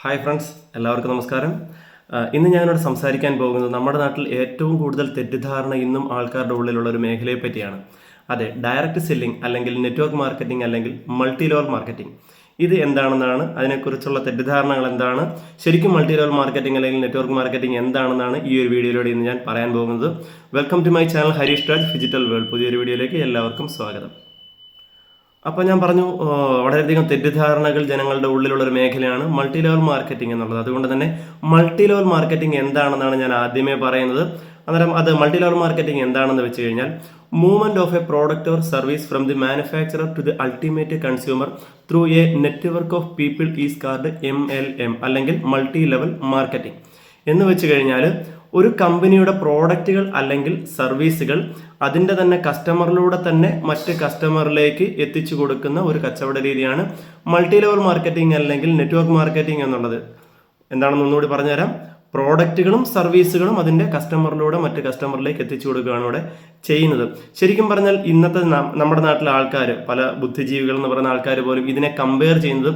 Hi friends എല്ലാവർക്കും നമസ്കാരം. ഇന്ന് ഞാനിവിടെ സംസാരിക്കാൻ പോകുന്നത് നമ്മുടെ നാട്ടിൽ ഏറ്റവും കൂടുതൽ തെറ്റിദ്ധാരണ ഇന്നും ആൾക്കാരുടെ ഉള്ളിലുള്ള ഒരു മേഖലയെ പറ്റിയാണ്. അതെ ഡയറക്റ്റ് സെല്ലിംഗ് അല്ലെങ്കിൽ നെറ്റ്വർക്ക് മാർക്കറ്റിംഗ് അല്ലെങ്കിൽ മൾട്ടി ലെവൽ മാർക്കറ്റിംഗ് ഇത് എന്താണെന്നാണ് അതിനെക്കുറിച്ചുള്ള തെറ്റിദ്ധാരണകൾ എന്താണ് ശരിക്കും മൾട്ടി ലെവൽ മാർക്കറ്റിംഗ് അല്ലെങ്കിൽ നെറ്റ്വർക്ക് മാർക്കറ്റിംഗ് എന്താണെന്നാണ് ഈ ഒരു വീഡിയോയിലൂടെ ഇന്ന് ഞാൻ പറയാൻ പോകുന്നത്. Welcome to my channel Harish Raj digital world പുതിയൊരു വീഡിയോയിലേക്ക് എല്ലാവർക്കും സ്വാഗതം. അപ്പോൾ ഞാൻ പറഞ്ഞു വളരെയധികം തെറ്റിദ്ധാരണകൾ ജനങ്ങളുടെ ഉള്ളിലുള്ള ഒരു മേഖലയാണ് മൾട്ടി ലെവൽ മാർക്കറ്റിംഗ് എന്നുള്ളത്. അതുകൊണ്ട് തന്നെ മൾട്ടി ലെവൽ മാർക്കറ്റിംഗ് എന്താണെന്നാണ് ഞാൻ ആദ്യമേ പറയുന്നത്. അന്നേരം അത് മൾട്ടി ലെവൽ മാർക്കറ്റിംഗ് എന്താണെന്ന് വെച്ച് കഴിഞ്ഞാൽ movement of a product or service from the manufacturer to the ultimate consumer through a network of people is called M L M അല്ലെങ്കിൽ മൾട്ടി ലെവൽ മാർക്കറ്റിംഗ് എന്ന് വെച്ച് കഴിഞ്ഞാൽ ഒരു കമ്പനിയുടെ പ്രോഡക്റ്റുകൾ അല്ലെങ്കിൽ സർവീസുകൾ അതിന്റെ തന്നെ കസ്റ്റമറിലൂടെ തന്നെ മറ്റ് കസ്റ്റമറിലേക്ക് എത്തിച്ചു കൊടുക്കുന്ന ഒരു കച്ചവട രീതിയാണ് മൾട്ടി ലെവൽ മാർക്കറ്റിംഗ് അല്ലെങ്കിൽ നെറ്റ്വർക്ക് മാർക്കറ്റിംഗ് എന്നുള്ളത്. എന്താണെന്ന് ഒന്നുകൂടി പറഞ്ഞുതരാം. പ്രോഡക്റ്റുകളും സർവീസുകളും അതിന്റെ കസ്റ്റമറിലൂടെ മറ്റ് കസ്റ്റമറിലേക്ക് എത്തിച്ചു കൊടുക്കുകയാണ് ഇവിടെ ചെയ്യുന്നത്. ശരിക്കും പറഞ്ഞാൽ ഇന്നത്തെ നമ്മുടെ നാട്ടിലെ ആൾക്കാർ പല ബുദ്ധിജീവികൾ എന്ന് പറയുന്ന ആൾക്കാർ പോലും ഇതിനെ കമ്പയർ ചെയ്യുന്നത്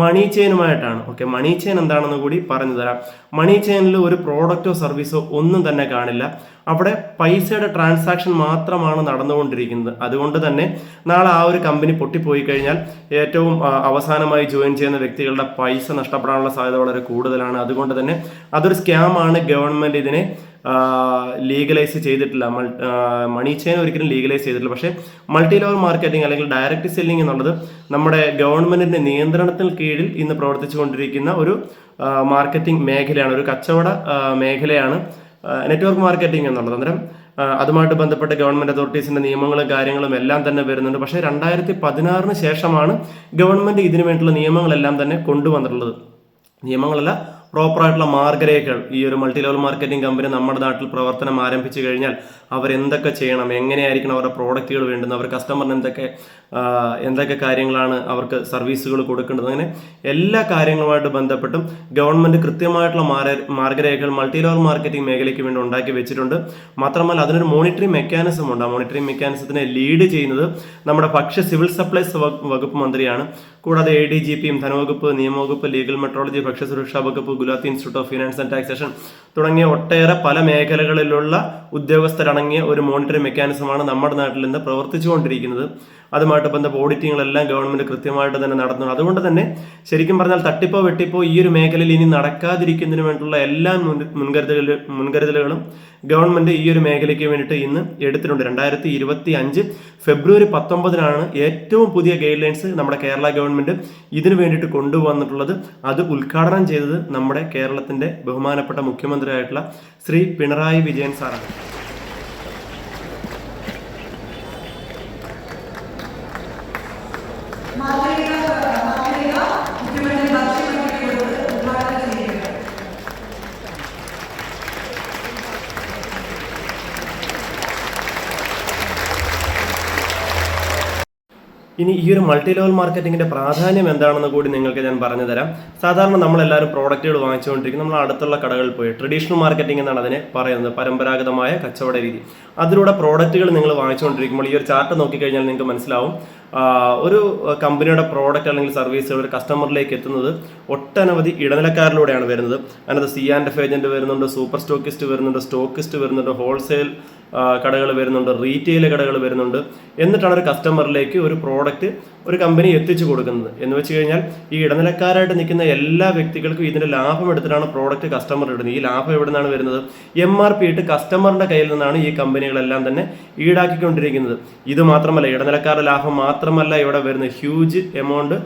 മണി ചെയിനുമായിട്ടാണ് ഓക്കെ മണി ചെയിൻ എന്താണെന്ന് കൂടി പറഞ്ഞു തരാം മണി ചെയിനിൽ ഒരു പ്രോഡക്റ്റോ സർവീസോ ഒന്നും തന്നെ കാണില്ല. അവിടെ പൈസയുടെ ട്രാൻസാക്ഷൻ മാത്രമാണ് നടന്നുകൊണ്ടിരിക്കുന്നത്. അതുകൊണ്ട് തന്നെ നാളെ ആ ഒരു കമ്പനി പൊട്ടിപ്പോയി കഴിഞ്ഞാൽ ഏറ്റവും അവസാനമായി ജോയിൻ ചെയ്യുന്ന വ്യക്തികളുടെ പൈസ നഷ്ടപ്പെടാനുള്ള സാധ്യത വളരെ കൂടുതലാണ്. അതുകൊണ്ട് തന്നെ അതൊരു സ്കാമാണ് ഗവൺമെന്റ് ഇതിനെ ലീഗലൈസ് ചെയ്തിട്ടില്ല. മണി ചെയിൻ ഒരിക്കലും ലീഗലൈസ് ചെയ്തിട്ടില്ല. പക്ഷേ മൾട്ടി ലെവൽ മാർക്കറ്റിംഗ് അല്ലെങ്കിൽ ഡയറക്റ്റ് സെല്ലിംഗ് എന്നുള്ളത് നമ്മുടെ ഗവൺമെന്റിന്റെ നിയന്ത്രണത്തിന് കീഴിൽ ഇന്ന് പ്രവർത്തിച്ചുകൊണ്ടിരിക്കുന്ന ഒരു മാർക്കറ്റിംഗ് മേഖലയാണ്. ഒരു കച്ചവട മേഖലയാണ് നെറ്റ്വർക്ക് മാർക്കറ്റിംഗ് എന്നുള്ളത്. അന്നേരം അതുമായിട്ട് ബന്ധപ്പെട്ട ഗവൺമെന്റ് അതോറിറ്റീസിന്റെ നിയമങ്ങളും കാര്യങ്ങളും എല്ലാം തന്നെ വരുന്നുണ്ട്. പക്ഷേ രണ്ടായിരത്തി പതിനാറിന് ശേഷമാണ് ഗവൺമെന്റ് ഇതിനു വേണ്ടിയുള്ള നിയമങ്ങളെല്ലാം തന്നെ കൊണ്ടുവന്നിട്ടുള്ളത്. നിയമങ്ങളല്ല പ്രോപ്പറായിട്ടുള്ള മാർഗരേഖകൾ. ഈ ഒരു മൾട്ടി ലെവൽ മാർക്കറ്റിംഗ് കമ്പനി നമ്മുടെ നാട്ടിൽ പ്രവർത്തനം ആരംഭിച്ചു കഴിഞ്ഞാൽ അവരെന്തൊക്കെ ചെയ്യണം എങ്ങനെയായിരിക്കണം അവരുടെ പ്രോഡക്റ്റുകൾ വേണ്ടുന്നത് അവർ കസ്റ്റമറിന് എന്തൊക്കെ എന്തൊക്കെ കാര്യങ്ങളാണ് അവർക്ക് സർവീസുകൾ കൊടുക്കേണ്ടത്. അങ്ങനെ എല്ലാ കാര്യങ്ങളുമായിട്ട് ബന്ധപ്പെട്ടും ഗവൺമെന്റ് കൃത്യമായിട്ടുള്ള മാർഗരേഖകൾ മൾട്ടി ലെവൽ മാർക്കറ്റിംഗ് മേഖലയ്ക്ക് വേണ്ടി ഉണ്ടാക്കി വെച്ചിട്ടുണ്ട്. മാത്രമല്ല അതിനൊരു മോണിറ്ററിംഗ് മെക്കാനിസം ഉണ്ട്. ആ മോണിറ്ററിംഗ് മെക്കാനിസത്തിനെ ലീഡ് ചെയ്യുന്നത് നമ്മുടെ ഭക്ഷ്യ സിവിൽ സപ്ലൈസ് വകുപ്പ് മന്ത്രിയാണ്. കൂടാതെ എ ഡി ജി പിയും ധനവകുപ്പ് നിയമവകുപ്പ് ലീഗൽ മെട്രോളജി ഭക്ഷ്യസുരക്ഷാ വകുപ്പ് Gujarat institute of finance and taxation തുടങ്ങിയ ഒട്ടേറെ പല മേഖലകളിലുള്ള ഉദ്യോഗസ്ഥരടങ്ങിയ ഒരു മോണിറ്ററിംഗ് മെക്കാനിസമാണ് നമ്മുടെ നാട്ടിൽ നിന്ന് പ്രവർത്തിച്ചുകൊണ്ടിരിക്കുന്നത്. അതുമായിട്ട് ബന്ധപ്പെട്ട ഓഡിറ്റിങ്ങുകളെല്ലാം ഗവൺമെന്റ് കൃത്യമായിട്ട് തന്നെ നടത്തുന്നു അതുകൊണ്ട് തന്നെ ശരിക്കും പറഞ്ഞാൽ തട്ടിപ്പോ വെട്ടിപ്പോ ഈ ഒരു മേഖലയിൽ ഇനി നടക്കാതിരിക്കുന്നതിന് വേണ്ടിയുള്ള എല്ലാ മുൻ- മുൻകരുതലുകൾ മുൻകരുതലുകളും ഗവൺമെന്റ് ഈ ഒരു മേഖലയ്ക്ക് വേണ്ടിയിട്ട് ഇന്ന് എടുത്തിട്ടുണ്ട്. രണ്ടായിരത്തി ഇരുപത്തി അഞ്ച് ഫെബ്രുവരി പത്തൊമ്പതിനാണ് ഏറ്റവും പുതിയ ഗൈഡ് ലൈൻസ് നമ്മുടെ കേരള ഗവൺമെന്റ് ഇതിനു വേണ്ടിയിട്ട് കൊണ്ടുവന്നിട്ടുള്ളത്. അത് ഉദ്ഘാടനം ചെയ്തത് നമ്മുടെ കേരളത്തിന്റെ ബഹുമാനപ്പെട്ട മുഖ്യമന്ത്രിയായിട്ടുള്ള ശ്രീ പിണറായി വിജയൻ സാറാണ്. ഇനി ഈ ഒരു മൾട്ടി ലെവൽ മാർക്കറ്റിംഗിന്റെ പ്രാധാന്യം എന്താണെന്ന് കൂടി നിങ്ങൾക്ക് ഞാൻ പറഞ്ഞു തരാം സാധാരണ നമ്മളെല്ലാവരും പ്രോഡക്റ്റുകൾ വാങ്ങിച്ചുകൊണ്ടിരിക്കും. നമ്മൾ അടുത്തുള്ള കടകളിൽ പോയി ട്രഡീഷണൽ മാർക്കറ്റിംഗ് എന്നാണ് അതിനെ പറയുന്നത് പരമ്പരാഗതമായ കച്ചവട രീതി. അതിലൂടെ പ്രോഡക്റ്റുകൾ നിങ്ങൾ വാങ്ങിച്ചുകൊണ്ടിരിക്കുമ്പോൾ ഈ ഒരു ചാർട്ട് നോക്കിക്കഴിഞ്ഞാൽ നിങ്ങൾക്ക് മനസ്സിലാവും. ഒരു കമ്പനിയുടെ പ്രോഡക്റ്റ് അല്ലെങ്കിൽ സർവീസുകൾ ഒരു കസ്റ്റമറിലേക്ക് എത്തുന്നത് ഒട്ടനവധി ഇടനിലക്കാരിലൂടെയാണ് വരുന്നത്. അതിനകത്ത് സി ആൻഡ് എഫ് ഏജന്റ് വരുന്നുണ്ട് സൂപ്പർ സ്റ്റോക്കിസ്റ്റ് വരുന്നുണ്ട് സ്റ്റോക്കിസ്റ്റ് വരുന്നുണ്ട് ഹോൾസെയിൽ കടകൾ വരുന്നുണ്ട് റീറ്റെയിൽ കടകൾ വരുന്നുണ്ട്. എന്നിട്ടാണ് ഒരു കസ്റ്റമറിലേക്ക് ഒരു പ്രോഡക്റ്റ് ഒരു കമ്പനി എത്തിച്ചു കൊടുക്കുന്നത്. എന്ന് വെച്ച് കഴിഞ്ഞാൽ ഈ ഇടനിലക്കാരായിട്ട് നിൽക്കുന്ന എല്ലാ വ്യക്തികൾക്കും ഇതിന്റെ ലാഭം എടുത്തിട്ടാണ് പ്രോഡക്റ്റ് കസ്റ്റമർ ഇടുന്നത്. ഈ ലാഭം എവിടെ നിന്നാണ് വരുന്നത്? എം ആർ പി ഇട്ട് കസ്റ്റമറിന്റെ കയ്യിൽ നിന്നാണ് ഈ കമ്പനികളെല്ലാം തന്നെ ഈടാക്കിക്കൊണ്ടിരിക്കുന്നത്. ഇത് മാത്രമല്ല ഇടനിലക്കാരുടെ ലാഭം മാത്രമല്ല ഇവിടെ വരുന്ന ഹ്യൂജ് എമൗണ്ട്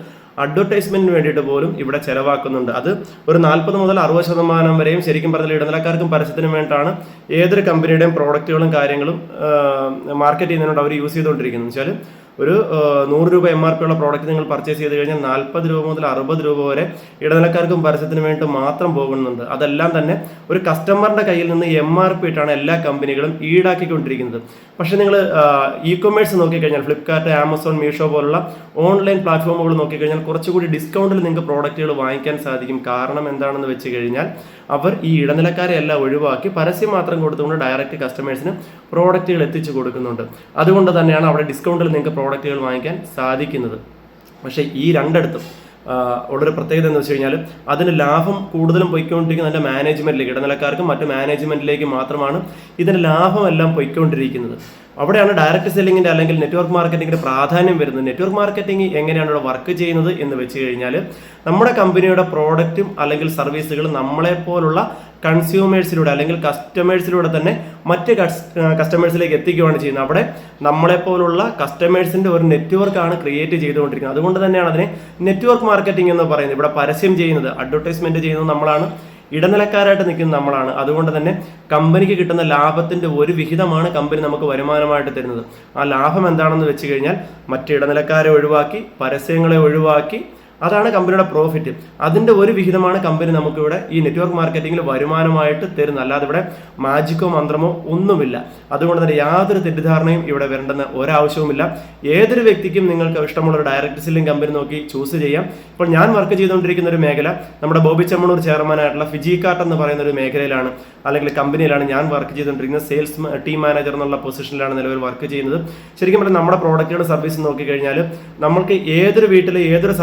അഡ്വർടൈസ്മെന്റിന് വേണ്ടിയിട്ട് പോലും ഇവിടെ ചെലവാക്കുന്നുണ്ട്. അത് ഒരു നാൽപ്പത് മുതൽ അറുപത് ശതമാനം വരെയും ശരിക്കും പറഞ്ഞാൽ ഇടനിലക്കാർക്കും പരസ്യത്തിനും വേണ്ടിയിട്ടാണ് ഏതൊരു കമ്പനിയുടെയും പ്രോഡക്റ്റുകളും കാര്യങ്ങളും മാർക്കറ്റ് ചെയ്യുന്നതിനോട് അവർ യൂസ് ചെയ്തുകൊണ്ടിരിക്കുന്നത്. വെച്ചാൽ ഒരു നൂറ് രൂപ എം ആർ പി ഉള്ള പ്രോഡക്റ്റ് നിങ്ങൾ പർച്ചേസ് ചെയ്ത് കഴിഞ്ഞാൽ നാൽപ്പത് രൂപ മുതൽ അറുപത് രൂപ വരെ ഇടനിലക്കാർക്കും പരസ്യത്തിന് വേണ്ടി മാത്രം പോകുന്നുണ്ട്. അതെല്ലാം തന്നെ ഒരു കസ്റ്റമറിന്റെ കയ്യിൽ നിന്ന് എം ആർ പി ഇട്ടാണ് എല്ലാ കമ്പനികളും ഈടാക്കിക്കൊണ്ടിരിക്കുന്നത്. പക്ഷേ നിങ്ങൾ ഇ കൊമേഴ്സ് നോക്കിക്കഴിഞ്ഞാൽ ഫ്ലിപ്കാർട്ട് ആമസോൺ മീഷോ പോലുള്ള ഓൺലൈൻ പ്ലാറ്റ്ഫോമുകൾ നോക്കിക്കഴിഞ്ഞാൽ കുറച്ചുകൂടി ഡിസ്കൗണ്ടിൽ നിങ്ങൾക്ക് പ്രോഡക്റ്റുകൾ വാങ്ങിക്കാൻ സാധിക്കും. കാരണം എന്താണെന്ന് വെച്ച് കഴിഞ്ഞാൽ അവർ ഈ ഇടനിലക്കാരെ എല്ലാം ഒഴിവാക്കി പരസ്യം മാത്രം കൊടുത്തുകൊണ്ട് ഡയറക്റ്റ് കസ്റ്റമേഴ്സിന് പ്രോഡക്റ്റുകൾ എത്തിച്ചു കൊടുക്കുന്നുണ്ട്. അതുകൊണ്ട് തന്നെയാണ് അവിടെ ഡിസ്കൗണ്ടിൽ നിങ്ങൾക്ക് പ്രോഡക്റ്റുകൾ വാങ്ങിക്കാൻ സാധിക്കുന്നത്. പക്ഷേ ഈ രണ്ടിടത്തും ഉള്ളൊരു പ്രത്യേകത എന്ന് വെച്ച് കഴിഞ്ഞാൽ അതിന് ലാഭം കൂടുതലും പോയിക്കൊണ്ടിരിക്കുന്നത് അതിന്റെ മാനേജ്മെന്റിലേക്ക് ഇടനിലക്കാർക്കും മറ്റു മാനേജ്മെന്റിലേക്ക് മാത്രമാണ് ഇതിന്റെ ലാഭമെല്ലാം പോയിക്കൊണ്ടിരിക്കുന്നത്. അവിടെയാണ് ഡയറക്റ്റ് സെല്ലിങ്ങിന്റെ അല്ലെങ്കിൽ നെറ്റ്വർക്ക് മാർക്കറ്റിങ്ങിന്റെ പ്രാധാന്യം വരുന്നത്. നെറ്റ്വർക്ക് മാർക്കറ്റിംഗ് എങ്ങനെയാണ് ഇവിടെ വർക്ക് ചെയ്യുന്നത് എന്ന് വെച്ച് കഴിഞ്ഞാൽ നമ്മുടെ കമ്പനിയുടെ പ്രോഡക്റ്റും അല്ലെങ്കിൽ സർവീസുകളും നമ്മളെപ്പോലുള്ള കൺസ്യൂമേഴ്സിലൂടെ അല്ലെങ്കിൽ കസ്റ്റമേഴ്സിലൂടെ തന്നെ മറ്റ് കസ്റ്റമേഴ്സിലേക്ക് എത്തിക്കുകയാണ് ചെയ്യുന്നത്. അവിടെ നമ്മളെപ്പോലുള്ള കസ്റ്റമേഴ്സിന്റെ ഒരു നെറ്റ്വർക്കാണ് ക്രിയേറ്റ് ചെയ്തുകൊണ്ടിരിക്കുന്നത്. അതുകൊണ്ട് തന്നെയാണ് അതിനെ നെറ്റ്വർക്ക് മാർക്കറ്റിംഗ് എന്ന് പറയുന്നത്. ഇവിടെ പരസ്യം ചെയ്യുന്നത് അഡ്വർടൈസ്മെന്റ് ചെയ്യുന്നത് നമ്മളാണ്. ഇടനിലക്കാരായിട്ട് നിൽക്കുന്ന നമ്മളാണ്. അതുകൊണ്ട് തന്നെ കമ്പനിക്ക് കിട്ടുന്ന ലാഭത്തിന്റെ ഒരു വിഹിതമാണ് കമ്പനി നമുക്ക് വരുമാനമായിട്ട് തരുന്നത്. ആ ലാഭം എന്താണെന്ന് വെച്ച് കഴിഞ്ഞാൽ മറ്റ് ഇടനിലക്കാരെ ഒഴിവാക്കി പരസ്യങ്ങളെ ഒഴിവാക്കി അതാണ് കമ്പനിയുടെ പ്രോഫിറ്റ് അതിന്റെ ഒരു വിഹിതമാണ് കമ്പനി നമുക്കിവിടെ ഈ നെറ്റ്വർക്ക് മാർക്കറ്റിംഗിൽ വരുമാനമായിട്ട് തരുന്നത്. അല്ലാതെ ഇവിടെ മാജിക്കോ മന്ത്രമോ ഒന്നുമില്ല. അതുകൊണ്ട് തന്നെ യാതൊരു തെറ്റിദ്ധാരണയും ഇവിടെ വരേണ്ടെന്ന് ഒരാവശ്യവുമില്ല. ഏതൊരു വ്യക്തിക്കും നിങ്ങൾക്ക് ഇഷ്ടമുള്ള ഒരു ഡയറക്റ്റ് സെല്ലിംഗ് കമ്പനി നോക്കി ചൂസ് ചെയ്യാം. ഇപ്പോൾ ഞാൻ വർക്ക് ചെയ്തുകൊണ്ടിരിക്കുന്ന ഒരു മേഖല നമ്മുടെ ബോബി ചെമ്മണൂർ ചെയർമാനായിട്ടുള്ള ഫിജി കാർട്ട് എന്ന് പറയുന്ന ഒരു മേഖലയിലാണ് അല്ലെങ്കിൽ കമ്പനിയിലാണ് ഞാൻ വർക്ക് ചെയ്തുകൊണ്ടിരിക്കുന്നത്. സെയിൽസ് ടീം മാനേജർ എന്നുള്ള പൊസിഷനിലാണ് നിലവിൽ വർക്ക് ചെയ്യുന്നത്. ശരിക്കും പറഞ്ഞാൽ നമ്മുടെ പ്രോഡക്റ്റുകൾ സർവീസ് നോക്കിക്കഴിഞ്ഞാൽ നമ്മൾക്ക് ഏതൊരു വീട്ടിലെ ഏതൊരു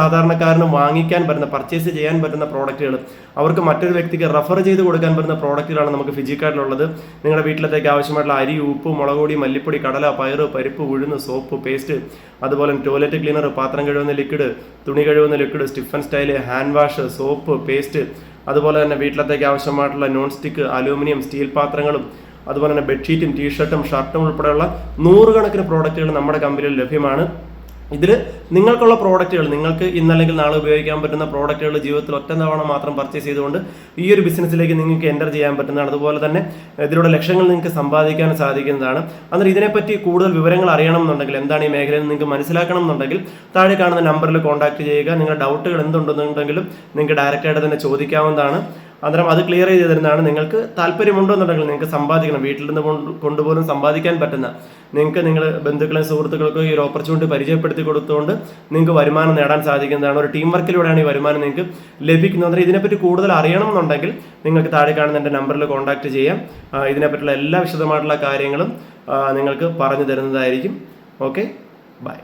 സാധാരണക്കാരനും വാങ്ങിക്കാൻ പറ്റുന്ന പർച്ചേസ് ചെയ്യാൻ പറ്റുന്ന പ്രോഡക്റ്റുകൾ അവർക്ക് മറ്റൊരു വ്യക്തിക്ക് റെഫർ ചെയ്ത് കൊടുക്കാൻ പറ്റുന്ന പ്രോഡക്റ്റുകളാണ് നമുക്ക് ഫിജിക്കാർഡിലുള്ളത് നിങ്ങളുടെ വീട്ടിലത്തേക്ക് ആവശ്യമായിട്ടുള്ള അരി ഉപ്പ് മുളക് പൊടി മല്ലിപ്പൊടി കടല പയറ് പരിപ്പ് ഉഴുന്ന് സോപ്പ് പേസ്റ്റ് അതുപോലെ ടോയ്ലറ്റ് ക്ലീനർ പാത്രം കഴുകുന്ന ലിക്വിഡ് തുണി കഴുകുന്ന ലിക്വിഡ് സ്റ്റിഫൻ സ്റ്റൈൽ ഹാൻഡ് വാഷ് സോപ്പ് പേസ്റ്റ് അതുപോലെ തന്നെ വീട്ടിലത്തേക്ക് ആവശ്യമായിട്ടുള്ള നോൺ സ്റ്റിക്ക് അലൂമിനിയം സ്റ്റീൽ പാത്രങ്ങളും അതുപോലെ തന്നെ ബെഡ്ഷീറ്റും ടീഷർട്ടും ഷർട്ടും ഉൾപ്പെടെയുള്ള നൂറുകണക്കിന് പ്രോഡക്റ്റുകൾ നമ്മുടെ കമ്പനിയിൽ ലഭ്യമാണ്. ഇതിൽ നിങ്ങൾക്കുള്ള പ്രോഡക്റ്റുകൾ നിങ്ങൾക്ക് ഇന്നല്ലെങ്കിൽ നാളെ ഉപയോഗിക്കാൻ പറ്റുന്ന പ്രോഡക്റ്റുകൾ ജീവിതത്തിൽ ഒറ്റ തവണ മാത്രം പർച്ചേസ് ചെയ്തുകൊണ്ട് ഈ ഒരു ബിസിനസ്സിലേക്ക് നിങ്ങൾക്ക് എന്റർ ചെയ്യാൻ പറ്റുന്നതാണ്. അതുപോലെ തന്നെ ഇതിലൂടെ ലക്ഷ്യങ്ങൾ നിങ്ങൾക്ക് സമ്പാദിക്കാൻ സാധിക്കുന്നതാണ്. അന്നേരം ഇതിനെപ്പറ്റി കൂടുതൽ വിവരങ്ങൾ അറിയണം എന്നുണ്ടെങ്കിൽ എന്താണ് ഈ മേഖലയിൽ നിങ്ങൾക്ക് മനസ്സിലാക്കണം എന്നുണ്ടെങ്കിൽ താഴെ കാണുന്ന നമ്പറിൽ കോൺടാക്ട് ചെയ്യുക. നിങ്ങളുടെ ഡൗട്ടുകൾ എന്തുണ്ടെന്നുണ്ടെങ്കിലും നിങ്ങൾക്ക് ഡയറക്റ്റായിട്ട് തന്നെ ചോദിക്കാവുന്നതാണ്. അന്നേരം അത് ക്ലിയർ ചെയ്ത് തരുന്നതാണ് നിങ്ങൾക്ക് താല്പര്യമുണ്ടോ എന്നുണ്ടെങ്കിൽ നിങ്ങൾക്ക് സമ്പാദിക്കണം. വീട്ടിൽ നിന്ന് കൊണ്ട് കൊണ്ടുപോലും സമ്പാദിക്കാൻ പറ്റുന്ന നിങ്ങൾക്ക് നിങ്ങൾ ബന്ധുക്കളെ സുഹൃത്തുക്കൾക്കോ ഈ ഒരു ഓപ്പർച്യൂണിറ്റി പരിചയപ്പെടുത്തി കൊടുത്തുകൊണ്ട് നിങ്ങൾക്ക് വരുമാനം നേടാൻ സാധിക്കുന്നതാണ്. ഒരു ടീം വർക്കിലൂടെയാണ് ഈ വരുമാനം നിങ്ങൾക്ക് ലഭിക്കുന്നത്. ഇതിനെപ്പറ്റി കൂടുതൽ അറിയണമെന്നുണ്ടെങ്കിൽ നിങ്ങൾക്ക് താഴെ കാണുന്ന എന്റെ നമ്പറിൽ കോൺടാക്ട് ചെയ്യാം. ഇതിനെപ്പറ്റിയുള്ള എല്ലാ വിശദമായിട്ടുള്ള കാര്യങ്ങളും നിങ്ങൾക്ക് പറഞ്ഞു തരുന്നതായിരിക്കും. Okay bye